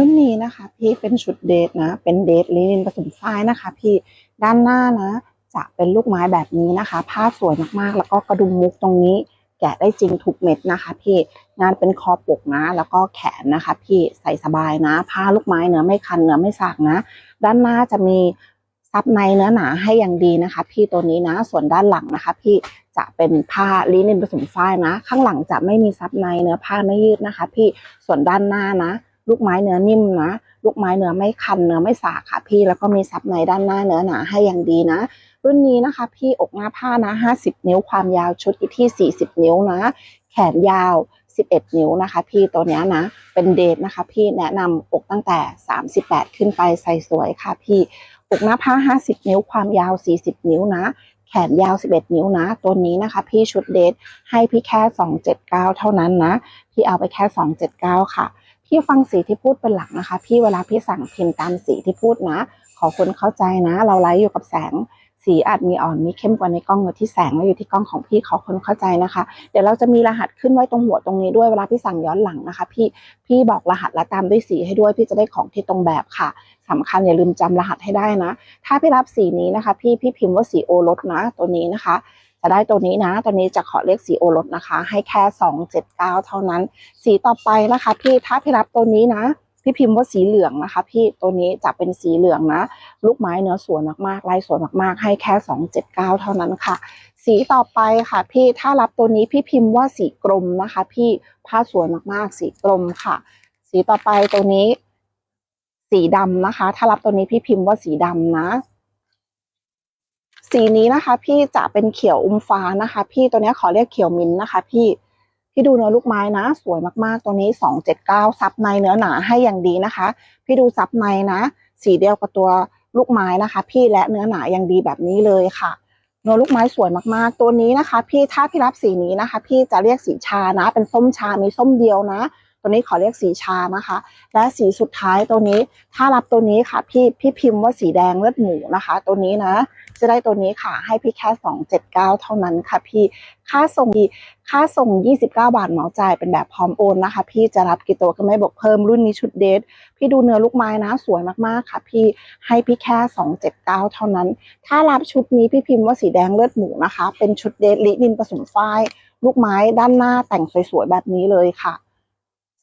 รุ่นนี้นะคะ พี่เป็นชุดเดทนะ เป็นเดทลินินผสมฝ้ายนะคะ พี่ด้านหน้านะ จะเป็นลูกไม้แบบนี้นะคะ ผ้าสวยมากๆ แล้วก็กระดุมมุกตรงนี้ แกะได้จริงทุกเม็ดนะคะ พี่งานเป็นคอปกนะ แล้วก็แขนนะคะ พี่ใส่สบายนะ ผ้าลูกไม้เนื้อไม่คันเนื้อไม่สากนะ ด้านหน้าจะมีซับในเนื้อหนาให้อย่างดีนะคะ พี่ตัวนี้นะ ส่วนด้านหลังนะคะ พี่จะเป็นผ้าลินินผสมฝ้ายนะ ข้างหลังจะไม่มีซับในเนื้อผ้าไม่ยืดนะคะ พี่ส่วนด้านหน้านะ ลูกไม้เนื้อนิ่มนะ ลูกไม้เนื้อไม่คันเนื้อไม่สาค่ะพี่แล้วก็มีซับในด้านหน้าเนื้อหนาให้อย่างดีนะ รุ่นนี้นะคะพี่อกหน้าผ้านะ 50 นิ้วความยาวชุดอยู่ที่ 40 นิ้วนะ แขนยาว 11 นิ้วนะคะ พี่ตัวนี้นะ เป็นเดทนะคะ พี่แนะนำอกตั้งแต่ 38 ขึ้นไปใส่สวยค่ะพี่อกหน้าผ้า 50 นิ้วความยาว 40 นิ้วนะแขนยาว 11 นิ้วนะ ตัวนี้นะคะพี่ชุดเดทให้พี่แค่ 279 เท่านั้นนะ พี่เอาไปแค่ 279 ค่ะ พี่ฟังสีที่พูดเป็นหลักนะคะ พี่เวลาพี่สั่งพิมพ์ตามสีที่พูดนะ ขอคนเข้าใจนะ เราไลฟ์อยู่กับแสง สีอาจมีอ่อนมีเข้มกว่าในกล้องอยู่ที่แสงและอยู่ที่กล้องของพี่ขอคนเข้าใจนะคะ เดี๋ยวเราจะมีรหัสขึ้นไว้ตรงหัวตรงนี้ด้วยเวลาพี่สั่งย้อนหลังนะคะ พี่พี่บอกรหัสและตามด้วยสีให้ด้วยพี่จะได้ของที่ตรงแบบค่ะสำคัญอย่าลืมจำรหัสให้ได้นะ ถ้าพี่รับสีนี้นะคะ พี่พี่พิมพ์ว่าสีโอรสนะตัวนี้นะคะ จะได้ตัวนี้นะตัวนี้จะขอเลขสีโอรสนะคะ ให้แค่สองเจ็ดเก้าเท่านั้น สีต่อไปนะคะ พี่ถ้าพี่รับตัวนี้นะพี่พิมพ์ว่าสีเหลืองนะคะ พี่ตัวนี้จะเป็นสีเหลืองนะ ลูกไม้เนื้อสวยมากๆลายสวยมากๆ ให้แค่สองเจ็ดเก้าเท่านั้นค่ะ สีต่อไปค่ะ พี่ถ้ารับตัวนี้พี่พิมพ์ว่าสีกรมนะคะ พี่ผ้าสวยมากๆ สีกรมค่ะ สีต่อไปตัวนี้สีดำนะคะ ถ้ารับตัวนี้พี่พิมพ์ว่าสีดำนะ สีนี้นะคะพี่จะเป็นเขียวอมฟ้านะคะ พี่ตัวนี้ขอเรียกเขียวมิ้นนะคะ พี่พี่ดูเนื้อลูกไม้นะ สวยมากๆ ตัวนี้สองเจ็ดเก้าซับในเนื้อหนาให้อย่างดีนะคะ พี่ดูซับในนะ สีเดียวกับตัวลูกไม้นะคะ พี่และเนื้อหนาอย่างดีแบบนี้เลยค่ะเนื้อลูกไม้สวยมากๆ ตัวนี้นะคะ พี่ถ้าพี่รับสีนี้นะคะ พี่จะเรียกสีชานะ เป็นส้มชามีส้มเดียวนะ ตัวนี้ขอเรียกสีชานะคะ และสีสุดท้ายตัวนี้ ถ้ารับตัวนี้ค่ะ พี่พี่พิมพ์ว่าสีแดงเลือดหมูนะคะ ตัวนี้นะ จะได้ตัวนี้ค่ะ ให้พี่แค่ 279 เท่านั้นค่ะพี่ ค่าส่งดีค่าส่ง 29 บาทเหมาจ่ายเป็นแบบพร้อมโอนนะคะ พี่จะรับกี่ตัวก็ไม่บอกเพิ่มรุ่นนี้ชุดเดทพี่ดูเนื้อลูกไม้นะสวยมากๆค่ะ พี่ให้พี่แค่ 279 เท่านั้น ถ้ารับชุดนี้พี่พิมพ์ว่าสีแดงเลือดหมูนะคะ เป็นชุดเดทลินินผสมฝ้ายลูกไม้ด้านหน้าแต่งสวยๆแบบนี้เลยค่ะ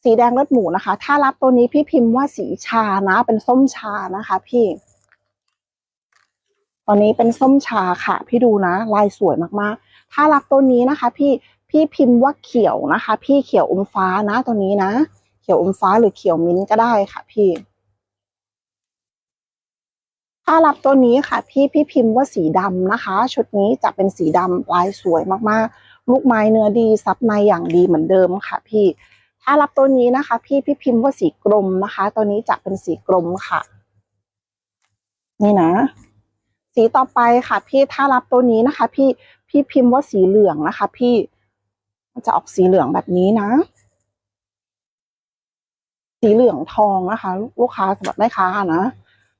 สีแดงเลือดหมูนะคะ ถ้ารับตัวนี้พี่พิมพ์ว่าสีชานะ เป็นส้มชานะคะ พี่ตอนนี้เป็นส้มชาค่ะ พี่ดูนะ ลายสวยมากๆ ถ้ารับตัวนี้นะคะ พี่พี่พิมพ์ว่าเขียวนะคะ พี่เขียวอมฟ้านะตัวนี้นะ เขียวอมฟ้าหรือเขียวมิ้นท์ก็ได้ค่ะ พี่ ถ้ารับตัวนี้ค่ะ พี่พี่พิมพ์ว่าสีดำนะคะ ชุดนี้จะเป็นสีดำลายสวยมากๆ ลูกไม้เนื้อดีซับในอย่างดีเหมือนเดิมค่ะ พี่ ถ้ารับตัวนี้นะคะ พี่พี่พิมพ์ว่าสีกรมนะคะ ตัวนี้จะเป็นสีกรมค่ะ นี่นะ สีต่อไปค่ะ พี่ถ้ารับตัวนี้นะคะ พี่พี่พิมพ์ว่าสีเหลืองนะคะ พี่มันจะออกสีเหลืองแบบนี้นะ สีเหลืองทองนะคะ ลูกค้าสำหรับแม่ค้านะ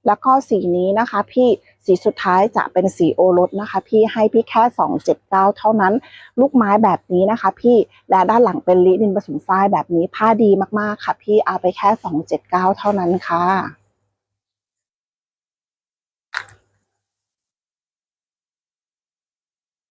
แล้วก็สีนี้นะคะพี่สีสุดท้ายจะเป็นสีโอรสนะคะ พี่ให้พี่แค่ 279เจ็ดเท่านั้น ลูกไม้แบบนี้นะคะ พี่และด้านหลังเป็นลินินผสมฝ้ายแบบนี้ผ้าดีมากๆค่ะ พี่เอาไปแค่ 279เจ็ดเก้าเท่านั้นค่ะ